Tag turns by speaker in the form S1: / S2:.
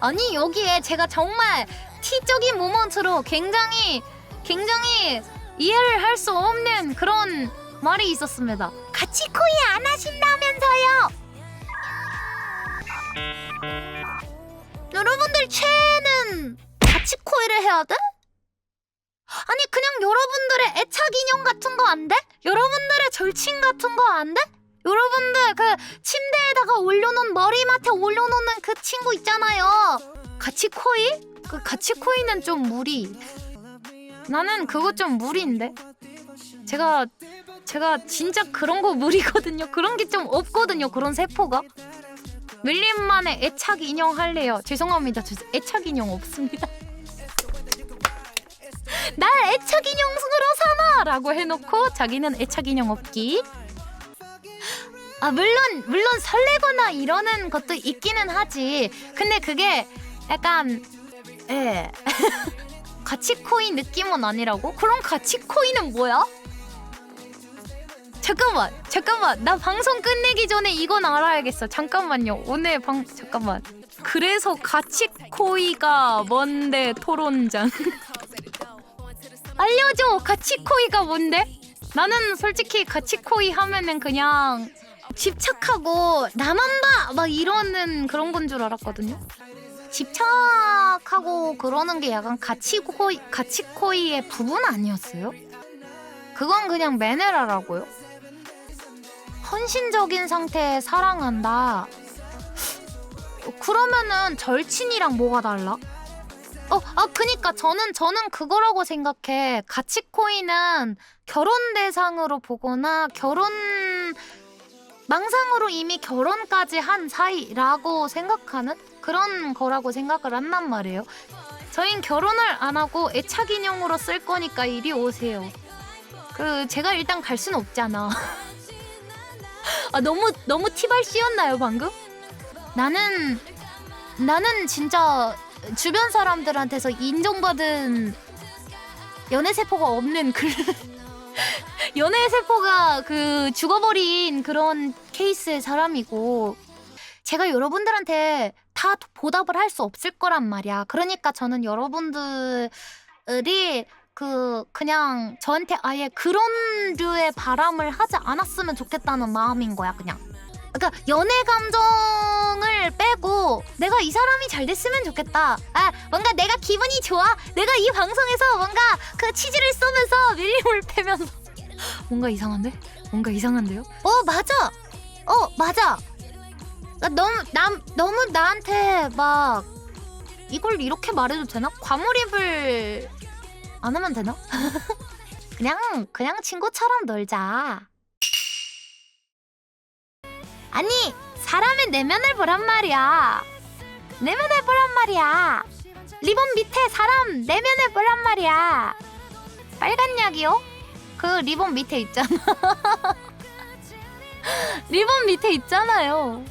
S1: 아니 여기에 제가 정말 티적인 모먼트로 굉장히 굉장히 이해를 할 수 없는 그런 말이 있었습니다. 같이 코이 안 하신다면서요? 여러분들 최애는 같이 코이를 해야 돼? 아니 그냥 여러분들의 애착 인형 같은 거 안 돼? 여러분들의 절친 같은 거 안 돼? 여러분들 그 침대에다가 올려놓은 머리맡에 올려놓는 그 친구 있잖아요. 같이 코이? 그 같이 코이는 좀 무리. 나는 그거 좀 무리인데. 제가 제가 진짜 그런 거 무리거든요. 그런 게 좀 없거든요. 그런 세포가. 밀림만의 애착 인형 할래요. 죄송합니다. 저 애착 인형 없습니다. 날 애착 인형으로 삼아라고 해놓고 자기는 애착 인형 없기. 아 물론 물론 설레거나 이러는 것도 있기는 하지. 근데 그게 약간 예 가치 코인 느낌은 아니라고? 그럼 가치 코인은 뭐야? 잠깐만 잠깐만 나 방송 끝내기 전에 이건 알아야겠어. 잠깐만요. 오늘 방 잠깐만. 그래서 가치 코이가 뭔데 토론장? 알려줘 가치 코이가 뭔데? 나는 솔직히 가치 코이 하면은 그냥 집착하고 나만 봐! 막 이러는 그런 건 줄 알았거든요. 집착하고 그러는 게 약간 가치코이, 가치코이의 부분 아니었어요? 그건 그냥 매너라라고요? 헌신적인 상태에 사랑한다. 그러면은 절친이랑 뭐가 달라? 어, 아, 그니까 저는, 저는 그거라고 생각해. 가치코인은 결혼 대상으로 보거나 결혼 망상으로 이미 결혼까지 한 사이라고 생각하는 그런 거라고 생각을 한단 말이에요. 저흰 결혼을 안 하고 애착 인형으로 쓸 거니까 이리 오세요. 그 제가 일단 갈 수는 없잖아. 아 너무 너무 티발 씌웠나요 방금? 나는 나는 진짜 주변 사람들한테서 인정받은 연애 세포가 없는 그 연애 세포가 그 죽어버린 그런 케이스의 사람이고 제가 여러분들한테 다 보답을 할 수 없을 거란 말이야. 그러니까 저는 여러분들이 그 그냥 저한테 아예 그런 류의 바람을 하지 않았으면 좋겠다는 마음인 거야, 그냥. 그러니까 연애 감정을 빼고 내가 이 사람이 잘 됐으면 좋겠다. 아 뭔가 내가 기분이 좋아. 내가 이 방송에서 뭔가 그 치즈를 쏘면서 밀림을 패면서 뭔가 이상한데? 뭔가 이상한데요? 어 맞아. 어 맞아. 나 너무 남 너무 나한테 막 이걸 이렇게 말해도 되나? 과몰입을 안 하면 되나? 그냥 그냥 친구처럼 놀자. 아니 사람의 내면을 보란 말이야. 내면을 보란 말이야. 리본 밑에 사람 내면을 보란 말이야. 빨간 약이요? 그 리본 밑에 있잖아. 리본 밑에 있잖아요.